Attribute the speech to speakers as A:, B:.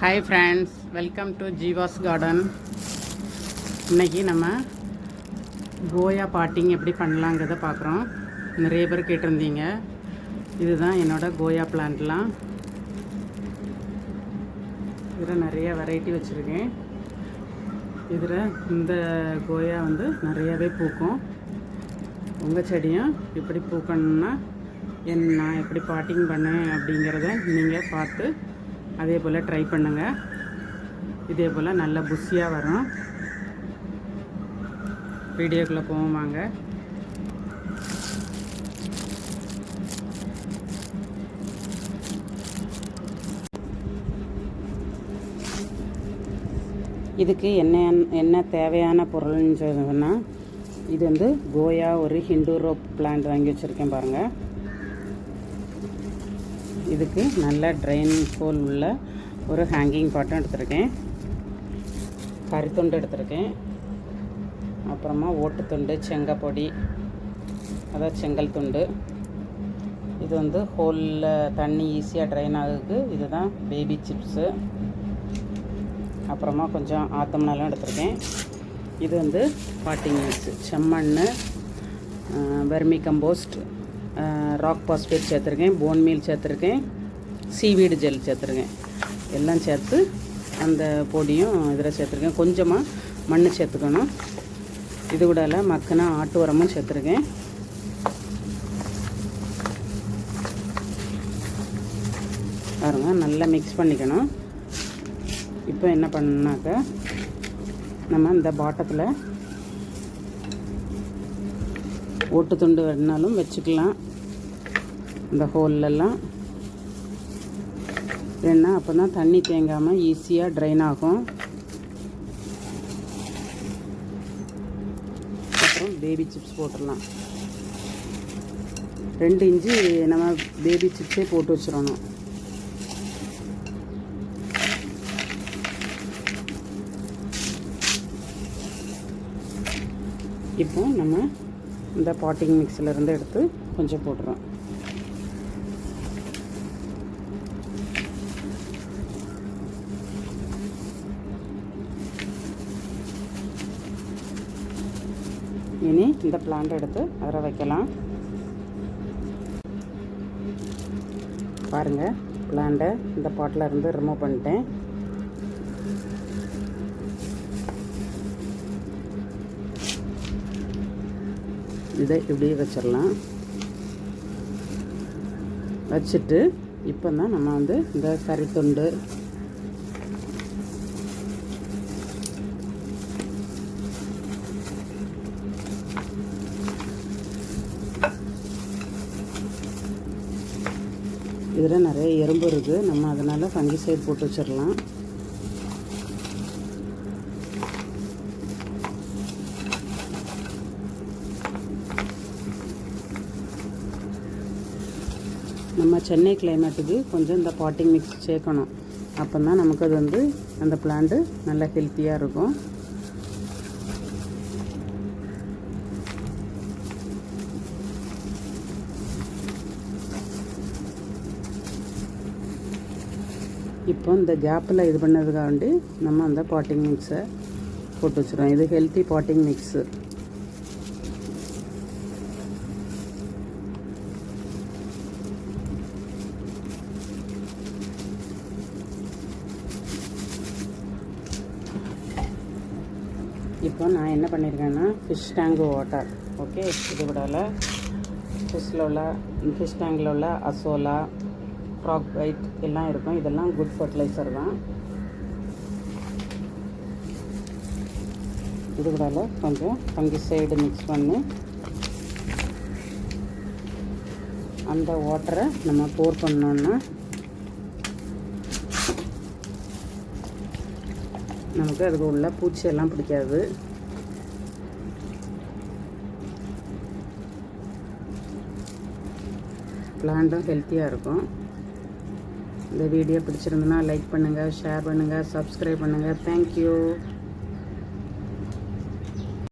A: Hi friends welcome to Jeeva's garden இன்னைக்கு நம்ம கோயா potting எப்படி பண்ணலாங்கிறத பார்க்குறோம். நிறைய பேர் கேட்டிருந்தீங்க. இதுதான் என்னோடய கோயா பிளான்ட்லாம் இதில் நிறைய வெரைட்டி வச்சுருக்கேன். இதில் இந்த கோயா வந்து நிறையாவே பூக்கும். உங்கள் செடியும் எப்படி பூக்கணும்னா என் நான் எப்படி பாட்டிங் பண்ணேன் அப்படிங்கிறத நீங்கள் பார்த்து அதே போல் ட்ரை பண்ணுங்கள் இதே போல் நல்ல புஷியாக வரும். வீடியோக்குள்ளே போவோம் வாங்க. இதுக்கு என்ன என்ன தேவையான பொருள்னு சொன்னால் இது வந்து கோயா ஒரு ஹிண்டு ரோப் பிளான்ட் வாங்கி வச்சுருக்கேன் பாருங்கள் இதுக்கு நல்ல ட்ரெயின் ஹோல் உள்ள ஒரு ஹேங்கிங் பாட்டும் எடுத்திருக்கேன். கறித்துண்டு எடுத்திருக்கேன். அப்புறமா ஓட்டுத்துண்டு செங்கப்பொடி அதாவது செங்கல் துண்டு. இது வந்து ஹோலில் தண்ணி ஈஸியாக ட்ரைன் ஆகுது இதுதான் பேபி சிப்ஸு அப்புறமா கொஞ்சம் ஆத்தம்னாலும் எடுத்திருக்கேன். இது வந்து பாட்டிங் மிக்ஸு செம்மண் வெர்மி கம்போஸ்ட் ராக் பாஸ்பேட் சேர்த்துருக்கேன் போன் மீல் சேர்த்துருக்கேன் சீவீடு ஜெல் சேர்த்துருக்கேன். எல்லாம் சேர்த்து அந்த பொடியும் இதில் சேர்த்துருக்கேன். கொஞ்சமாக மண் சேர்த்துக்கணும். இது கூட மக்கினா ஆட்டு உரமும் சேர்த்துருக்கேன். பாருங்கள் நல்லா மிக்ஸ் பண்ணிக்கணும். இப்போ என்ன பண்ணாக்க நம்ம இந்த பாட்டத்தில் ஓட்டு துண்டு வேணாலும் வச்சுக்கலாம். இந்த ஹோல்லெல்லாம். ஏன்னா அப்போ தான் தண்ணி தேங்காமல் ஈஸியாக ட்ரைன் ஆகும். அப்புறம் பேபி சிப்ஸ் போட்டுடலாம். ரெண்டு இஞ்சி நம்ம பேபி சிப்ஸே போட்டு வச்சிடணும். இப்போ நம்ம இந்த பாட்டிங் மிக்ஸில் இருந்து எடுத்து கொஞ்சம் போட்டுறோம். இனி இந்த பிளான்ட் எடுத்து அதில் வைக்கலாம். பாருங்கள் பிளான்ட்டை இந்த பாட்டில் இருந்து ரிமூவ் பண்ணிட்டேன். இதை இப்படியே வச்சிடலாம். வச்சுட்டு இப்போ தான் நம்ம வந்து இந்த கறித்துண்டு இதில் நிறைய எறும்பு இருக்குது நம்ம அதனால் ஃபங்கிசைட் போட்டு வச்சிடலாம். நம்ம சென்னை கிளைமேட்டுக்கு கொஞ்சம் இந்த பாட்டிங் மிக்ஸ் சேர்க்கணும். அப்போ தான் நமக்கு அது வந்து அந்த பிளான்ட்டு நல்லா ஹெல்த்தியாக இருக்கும். இப்போ இந்த கேப்பில் இது பண்ணதுக்காண்டி நம்ம அந்த பாட்டிங் மிக்ஸை போட்டு வச்சுருவோம். இது ஹெல்த்தி பாட்டிங் மிக்ஸு இப்போ நான் என்ன பண்ணியிருக்கேன்னா ஃபிஷ் டேங்கு வாட்டர் ஓகே இது விடல ஃபிஷ்ஷில் உள்ள ஃபிஷ் டேங்கில் உள்ள அசோலா ஃப்ராக் ஒயிட் எல்லாம் இருக்கும். இதெல்லாம் குட் ஃபர்டிலைசர் தான். இது கூட கொஞ்சம் ஃபங்கிசைடு மிக்ஸ் பண்ணி அந்த வாட்டரை நம்ம போர் பண்ணோன்னா நமக்கு அதுக்கு உள்ள பூச்சியெல்லாம் பிடிக்காது. பிளான்ட்டும் ஹெல்த்தியாக இருக்கும். இந்த வீடியோ பிடிச்சிருந்தனா லைக் பண்ணுங்கள் ஷேர் பண்ணுங்கள் சப்ஸ்கிரைப் பண்ணுங்கள் தேங்க்யூ